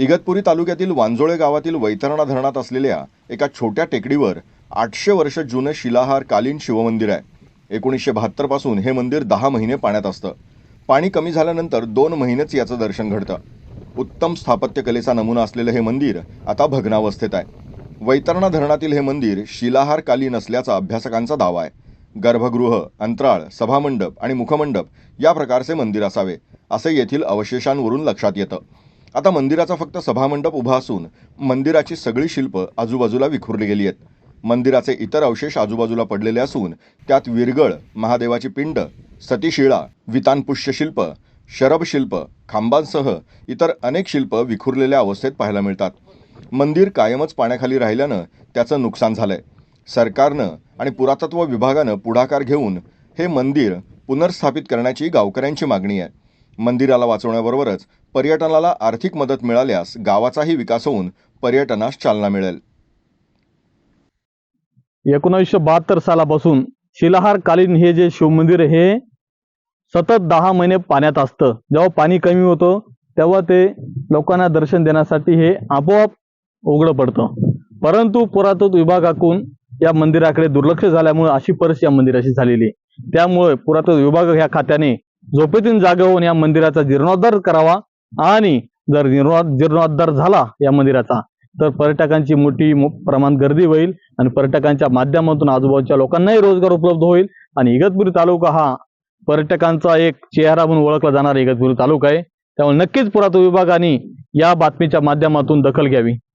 इगतपुरी तालुक्यातील वांजोळे गावातील वैतरणा धरणात असलेल्या एका छोट्या टेकडीवर आठशे वर्ष जुने शिलाहार कालीन शिवमंदिर आहे. एकोणीसशे बहात्तरपासून हे मंदिर दहा महिने पाण्यात असतं. पाणी कमी झाल्यानंतर दोन महिनेच याचं दर्शन घडतं. उत्तम स्थापत्यकलेचा नमुना असलेलं हे मंदिर आता भग्नावस्थेत आहे. वैतरणा धरणातील हे मंदिर शिलाहार कालीन असल्याचा अभ्यासकांचा दावा आहे. गर्भगृह अंतराळ सभामंडप आणि मुखमंडप या प्रकारचे मंदिर असावे असे येथील अवशेषांवरून लक्षात येतं. आता मंदिराचा फक्त सभामंडप उभा असून मंदिराची सगळी शिल्प आजूबाजूला विखुरली गेली आहेत. मंदिराचे इतर अवशेष आजूबाजूला पडलेले असून त्यात विरगळ महादेवाची पिंड सतीशिळा वितानपुष्य शिल्प शरभ शिल्प खांबांसह इतर अनेक शिल्प विखुरलेल्या अवस्थेत पाहायला मिळतात. मंदिर कायमच पाण्याखाली राहिल्यानं त्याचं नुकसान झालंय. सरकारनं आणि पुरातत्व विभागानं पुढाकार घेऊन हे मंदिर पुनर्स्थापित करण्याची गावकऱ्यांची मागणी आहे. मंदिराला वाचवण्याबरोबरच पर्यटनाला आर्थिक मदत मिळाल्यास गावाचाही विकास होऊन पर्यटनास चालना मिळेल. एकोणीसशे बहात्तर सालापासून शिलाहार कालीन हे जे शिवमंदिर हे सतत दहा महिने पाण्यात असतं. जेव्हा पाणी कमी होतं तेव्हा ते लोकांना दर्शन देण्यासाठी हे आपोआप उघडं पडतं. परंतु पुरातत्व विभागाकडून या मंदिराकडे दुर्लक्ष झाल्यामुळे अशी परिस्थिती या मंदिराची झालेली आहे. त्यामुळे पुरातत्व विभाग ह्या खात्याने झोपेतून जागे होऊन या मंदिराचा जीर्णोद्धार करावा आणि जर जीर्णो जीर्णोद्धार झाला या मंदिराचा तर पर्यटकांची मोठी प्रमाण गर्दी होईल आणि पर्यटकांच्या माध्यमातून आजूबाजूच्या लोकांनाही रोजगार उपलब्ध होईल. आणि इगतपुरी तालुका हा पर्यटकांचा एक चेहरा म्हणून ओळखला जाणारा इगतपुरी तालुका आहे. त्यामुळे नक्कीच पुरातत्व विभागाने या बातमीच्या माध्यमातून दखल घ्यावी.